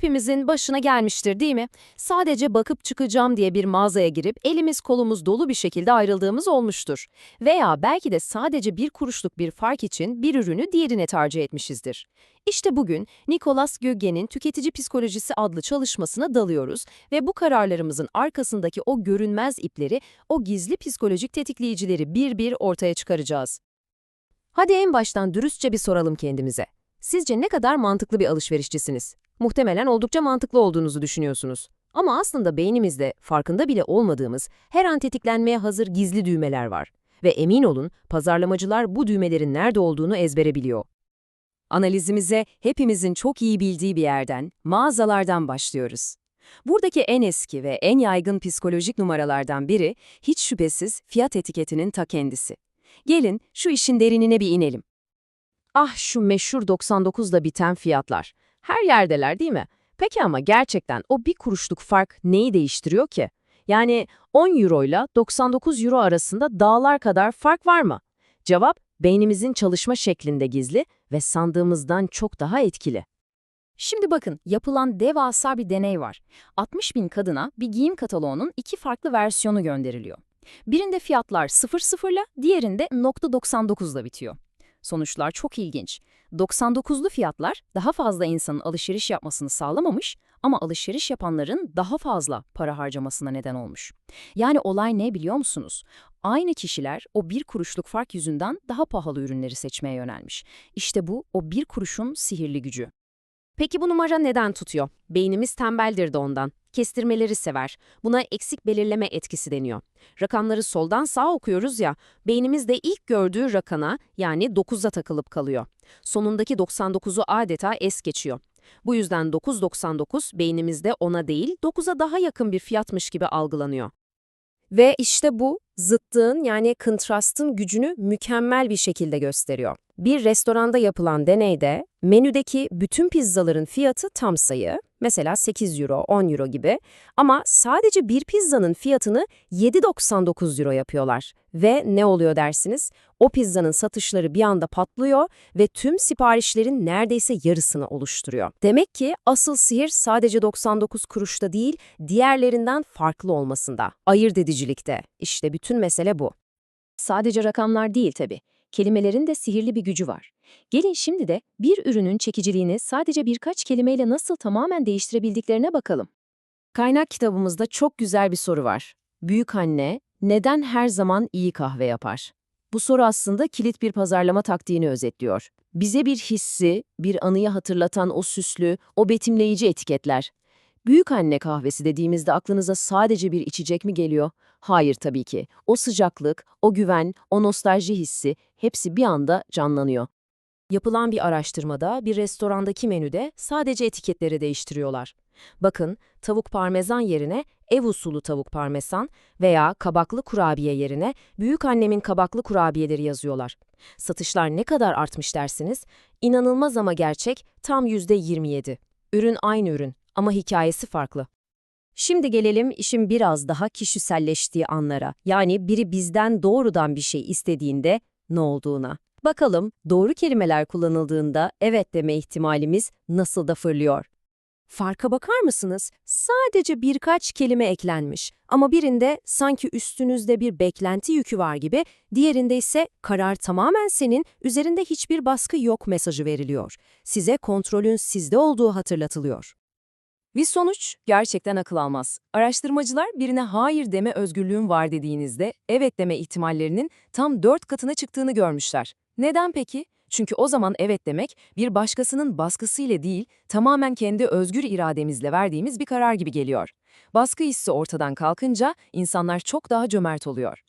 hepimizin başına gelmiştir değil mi? Sadece bakıp çıkacağım diye bir mağazaya girip elimiz kolumuz dolu bir şekilde ayrıldığımız olmuştur. Veya belki de sadece bir kuruşluk bir fark için bir ürünü diğerine tercih etmişizdir. İşte bugün Nicolas Göge'nin Tüketici Psikolojisi adlı çalışmasına dalıyoruz ve bu kararlarımızın arkasındaki o görünmez ipleri, o gizli psikolojik tetikleyicileri bir bir ortaya çıkaracağız. Hadi en baştan dürüstçe bir soralım kendimize. Sizce ne kadar mantıklı bir alışverişçisiniz? Muhtemelen oldukça mantıklı olduğunuzu düşünüyorsunuz. Ama aslında beynimizde farkında bile olmadığımız her an tetiklenmeye hazır gizli düğmeler var. Ve emin olun pazarlamacılar bu düğmelerin nerede olduğunu ezbere biliyor. Analizimize hepimizin çok iyi bildiği bir yerden, mağazalardan başlıyoruz. Buradaki en eski ve en yaygın psikolojik numaralardan biri hiç şüphesiz fiyat etiketinin ta kendisi. Gelin şu işin derinine bir inelim. Ah şu meşhur 99'da biten fiyatlar. Her yerdeler değil mi? Peki ama gerçekten o bir kuruşluk fark neyi değiştiriyor ki? Yani 10 euro ile 99 euro arasında dağlar kadar fark var mı? Cevap, beynimizin çalışma şeklinde gizli ve sandığımızdan çok daha etkili. Şimdi bakın, yapılan devasa bir deney var. 60 bin kadına bir giyim kataloğunun iki farklı versiyonu gönderiliyor. Birinde fiyatlar 00 ile diğerinde .99'la bitiyor. Sonuçlar çok ilginç. 99'lu fiyatlar daha fazla insanın alışveriş yapmasını sağlamamış ama alışveriş yapanların daha fazla para harcamasına neden olmuş. Yani olay ne biliyor musunuz? Aynı kişiler o bir kuruşluk fark yüzünden daha pahalı ürünleri seçmeye yönelmiş. İşte bu o bir kuruşun sihirli gücü. Peki bu numara neden tutuyor? Beynimiz tembeldir de ondan. Kestirmeleri sever. Buna eksik belirleme etkisi deniyor. Rakamları soldan sağa okuyoruz ya, beynimiz de ilk gördüğü rakana yani 9'a takılıp kalıyor. Sonundaki 99'u adeta es geçiyor. Bu yüzden 9.99 beynimizde ona değil 9'a daha yakın bir fiyatmış gibi algılanıyor. Ve işte bu zıttığın yani kontrastın gücünü mükemmel bir şekilde gösteriyor. Bir restoranda yapılan deneyde menüdeki bütün pizzaların fiyatı tam sayı, mesela 8 euro, 10 euro gibi ama sadece bir pizzanın fiyatını 7.99 euro yapıyorlar. Ve ne oluyor dersiniz? O pizzanın satışları bir anda patlıyor ve tüm siparişlerin neredeyse yarısını oluşturuyor. Demek ki asıl sihir sadece 99 kuruşta değil, diğerlerinden farklı olmasında, ayırt edicilikte. İşte bütün mesele bu. Sadece rakamlar değil tabii. Kelimelerin de sihirli bir gücü var. Gelin şimdi de bir ürünün çekiciliğini sadece birkaç kelimeyle nasıl tamamen değiştirebildiklerine bakalım. Kaynak kitabımızda çok güzel bir soru var. Büyük anne neden her zaman iyi kahve yapar? Bu soru aslında kilit bir pazarlama taktiğini özetliyor. Bize bir hissi, bir anıyı hatırlatan o süslü, o betimleyici etiketler. Büyük anne kahvesi dediğimizde aklınıza sadece bir içecek mi geliyor? Hayır tabii ki. O sıcaklık, o güven, o nostalji hissi hepsi bir anda canlanıyor. Yapılan bir araştırmada bir restorandaki menüde sadece etiketleri değiştiriyorlar. Bakın, tavuk parmesan yerine ev usulü tavuk parmesan veya kabaklı kurabiye yerine büyük annemin kabaklı kurabiyeleri yazıyorlar. Satışlar ne kadar artmış dersiniz? İnanılmaz ama gerçek tam %27. Ürün aynı ürün ama hikayesi farklı. Şimdi gelelim işin biraz daha kişiselleştiği anlara. Yani biri bizden doğrudan bir şey istediğinde ne olduğuna. Bakalım doğru kelimeler kullanıldığında evet deme ihtimalimiz nasıl da fırlıyor. Farka bakar mısınız? Sadece birkaç kelime eklenmiş ama birinde sanki üstünüzde bir beklenti yükü var gibi, diğerinde ise karar tamamen senin, üzerinde hiçbir baskı yok mesajı veriliyor. Size kontrolün sizde olduğu hatırlatılıyor. Bir sonuç gerçekten akıl almaz. Araştırmacılar birine hayır deme özgürlüğün var dediğinizde evet deme ihtimallerinin tam dört katına çıktığını görmüşler. Neden peki? Çünkü o zaman evet demek bir başkasının baskısıyla değil, tamamen kendi özgür irademizle verdiğimiz bir karar gibi geliyor. Baskı hissi ortadan kalkınca insanlar çok daha cömert oluyor.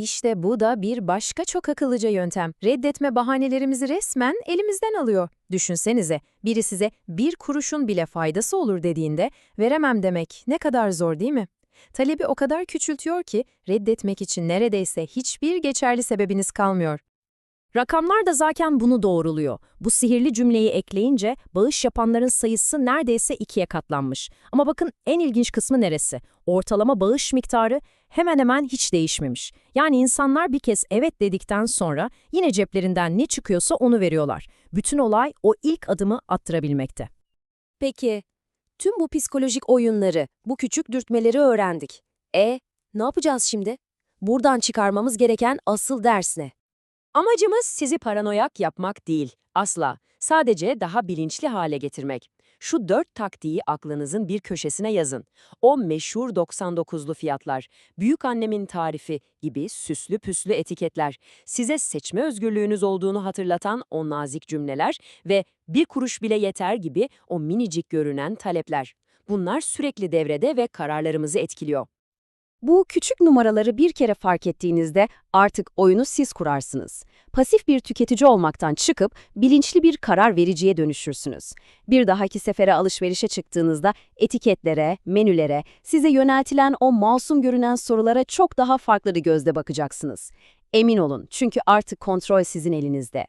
İşte bu da bir başka çok akıllıca yöntem. Reddetme bahanelerimizi resmen elimizden alıyor. Düşünsenize, biri size bir kuruşun bile faydası olur dediğinde veremem demek ne kadar zor değil mi? Talebi o kadar küçültüyor ki reddetmek için neredeyse hiçbir geçerli sebebiniz kalmıyor. Rakamlar da zaten bunu doğruluyor. Bu sihirli cümleyi ekleyince bağış yapanların sayısı neredeyse ikiye katlanmış. Ama bakın en ilginç kısmı neresi? Ortalama bağış miktarı hemen hemen hiç değişmemiş. Yani insanlar bir kez evet dedikten sonra yine ceplerinden ne çıkıyorsa onu veriyorlar. Bütün olay o ilk adımı attırabilmekte. Peki, tüm bu psikolojik oyunları, bu küçük dürtmeleri öğrendik. E, ne yapacağız şimdi? Buradan çıkarmamız gereken asıl ders ne? Amacımız sizi paranoyak yapmak değil, asla. Sadece daha bilinçli hale getirmek. Şu dört taktiği aklınızın bir köşesine yazın. O meşhur 99'lu fiyatlar, büyük annemin tarifi gibi süslü püslü etiketler, size seçme özgürlüğünüz olduğunu hatırlatan o nazik cümleler ve bir kuruş bile yeter gibi o minicik görünen talepler. Bunlar sürekli devrede ve kararlarımızı etkiliyor. Bu küçük numaraları bir kere fark ettiğinizde artık oyunu siz kurarsınız. Pasif bir tüketici olmaktan çıkıp bilinçli bir karar vericiye dönüşürsünüz. Bir dahaki sefere alışverişe çıktığınızda etiketlere, menülere, size yöneltilen o masum görünen sorulara çok daha farklı bir gözle bakacaksınız. Emin olun çünkü artık kontrol sizin elinizde.